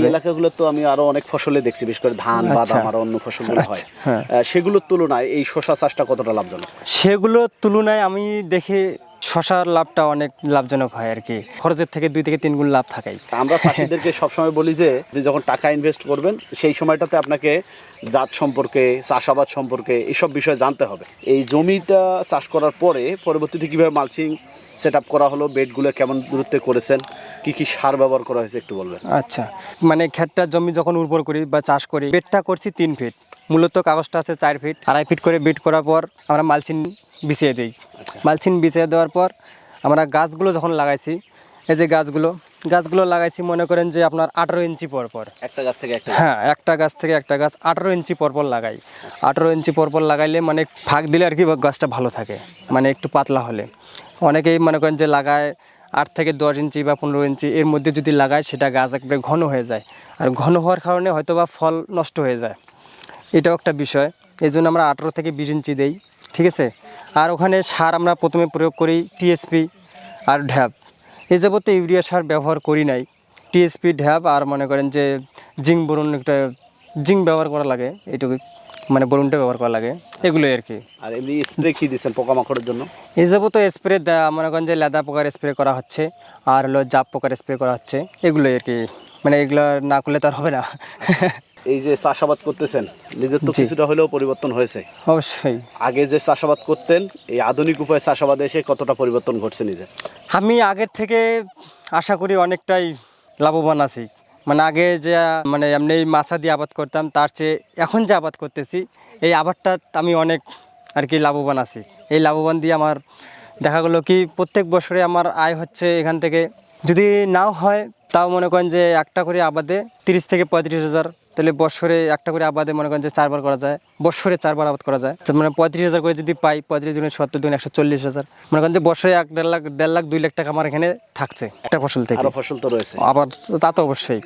হবে এলাকাগুলো তো আমি আরও অনেক ফসলে দেখছি বিশেষ করে ধান আচ্ছা। বাদাম আর অন্য ফসলগুলো হয় হ্যাঁ। সেগুলোর তুলনায় এই শশা চাষটা কতটা লাভজনক সেগুলোর তুলনায় আমি দেখি শশার লাভটা অনেক লাভজনক হয় আর কি। খরচের থেকে দুই থেকে তিন গুণ লাভ থাকাই। আমরা চাষিদেরকে সবসময় বলি যে যখন টাকা ইনভেস্ট করবেন সেই সময়টাতে আপনাকে জাত সম্পর্কে চাষাবাদ সম্পর্কে এইসব বিষয়ে জানতে হবে। এই জমিটা চাষ করার পরে পরবর্তীতে কীভাবে মালচিং সেট আপ করা হলো বেডগুলো কেমন দূরত্বে করেছেন কি কি সার ব্যবহার করা হয়েছে একটু বলবেন? আচ্ছা মানে ক্ষেতটা জমি যখন উর্বর করি বা চাষ করি বেডটা করছি তিন ফিট মূলত কাগজটা আছে চার ফিট আড়াই ফিট করে বেড করার পর আমরা মালচিন বিছিয়ে দিই। আচ্ছা। মালচিন বিছিয়ে দেওয়ার পর আমরা গাছগুলো যখন লাগাইছি এই যে গাছগুলো গাছগুলো লাগাইছি মনে করেন যে আপনার আঠারো ইঞ্চি পর পর। একটা গাছ থেকে একটা। হ্যাঁ একটা গাছ থেকে একটা গাছ আঠারো ইঞ্চি পরপর লাগাই। আঠারো ইঞ্চি পরপর লাগাইলে মানে ফাঁক দিলে আর কি গাছটা ভালো থাকে মানে একটু পাতলা হলে। অনেকেই মনে করেন যে লাগায় আট থেকে দশ ইঞ্চি বা পনেরো ইঞ্চি এর মধ্যে যদি লাগায় সেটা গাছ একবারে ঘন হয়ে যায়। আর ঘন হওয়ার কারণে হয়তো বা ফল নষ্ট হয়ে যায়। এটাও একটা বিষয়। এই জন্য আমরা আঠেরো থেকে বিশ ইঞ্চি দেই ঠিক আছে? আর ওখানে সার আমরা প্রথমে প্রয়োগ করি টিএসপি আর ঢ্যাপ এই যাবতে ইউরিয়া সার ব্যবহার করি নাই। টিএসপি ঢ্যাপ আর মনে করেন যে জিঙ্ক বরুণ একটা জিঙ্ক ব্যবহার করা লাগে এইটুকু মানে বরুণটা ব্যবহার করা লাগে এগুলোই আর কি। আর এমনি স্প্রে কি দিচ্ছেন পোকামাকড়ের জন্য? এই যাবত স্প্রে মনে করেন যে লেদা পোকার স্প্রে করা হচ্ছে আর হলো জাপ পোকার স্প্রে করা হচ্ছে এগুলোই আর কি মানে এগুলো না করলে তো আর হবে না। এই যে চাষাবাদ করতেছেন নিজের তো কিছুটা হলেও পরিবর্তন হয়েছে। অবশ্যই। আগে যে চাষাবাদ করতেন এই আধুনিক উপায়ে চাষাবাদে এসে কতটা পরিবর্তন ঘটছে নিজের? আমি আগের থেকে আশা করি অনেকটাই লাভবান আছি। মানে আগে যে মানে এমনি মাছা দিয়ে আবাদ করতাম তার চেয়ে এখন যে আবাদ করতেছি এই আবাদটা আমি অনেক আর কি লাভবান আছি। এই লাভবান দিয়ে আমার দেখা গেলো কি প্রত্যেক বছরে আমার আয় হচ্ছে এখান থেকে। যদি নাও হয় তাও মনে করেন যে একটা করে আবাদে তিরিশ থেকে পঁয়ত্রিশ হাজার তাহলে বছরে একটা করে আবাদে মনে করেন যে চারবার করা যায় বছরে চারবার আবাদ করা যায়। মানে পঁয়ত্রিশ হাজার করে যদি পাই পঁয়ত্রিশ দিনে সত্তর দিন একশো চল্লিশ হাজার মনে করেন যে বছরে এক দেড় লাখ দেড় লাখ দুই লাখ টাকা আমার এখানে থাকছে একটা ফসল থেকে। ফসল তো রয়েছে। আবার তা তো অবশ্যই।